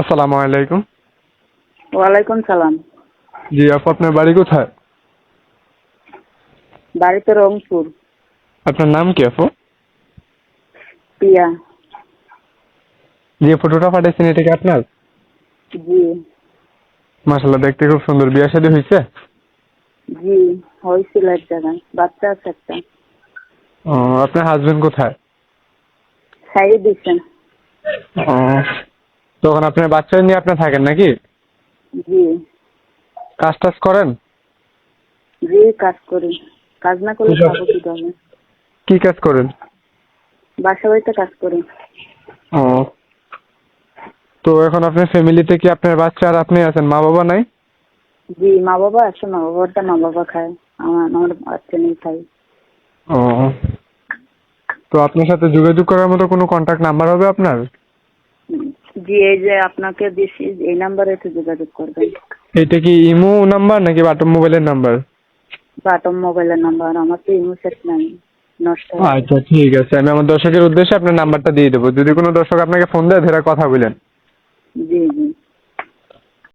আসসালামু আলাইকুম। ওয়ালাইকুম সালাম। জি আপু আপনার বাড়ি কোথায়? বাড়িতে রংপুর। আপনার নাম কি আপু? পিয়া যে ফটোটা পাঠিয়েছেন এটা কি আপনার? জি। মাসাল্লাহ দেখতে খুব সুন্দর। বিয়ে শাদী হয়েছে? জি হয়েছিল এক জায়গায়। বাচ্চা আছে একটা। ও আপনার হাজবেন্ড কোথায়? সাইড দিচ্ছেন ও তখন আপনার বাচ্চা নিয়ে আপনি থাকেন নাকি? জি। কাজ টাজ করেন? জি কাজ করি। কাজ না করলে খাব কি হবে কি কাজ করেন? বাসা বাড়িতে কাজ করি। ও। তো এখন আপনার ফ্যামিলিতে কি আপনার বাচ্চা আর আপনি আছেন? মা বাবা নাই? জি মা বাবা আছে মা বাবারটা মা বাবা খায়। আমার আমার বাচ্চা নেই খাই ও। তো আপনার সাথে যোগাযোগ করার মতো কোনো কন্ট্যাক্ট নাম্বার হবে আপনার? এই যে আপনাকে দিছি এই নাম্বারে তো যোগাযোগ করবেন। এটা কি ইমো নাম্বার নাকি বাটম মোবাইলের নাম্বার? বাটম মোবাইলের নাম্বার আমার তো ইমো সেট নাই। আচ্ছা ঠিক আছে। আমি আমার দর্শকের উদ্দেশ্যে আপনার নাম্বারটা দিয়ে দেবো। যদি কোনো দর্শক আপনাকে ফোন দেয় ধরে কথা বলেন। জি জি।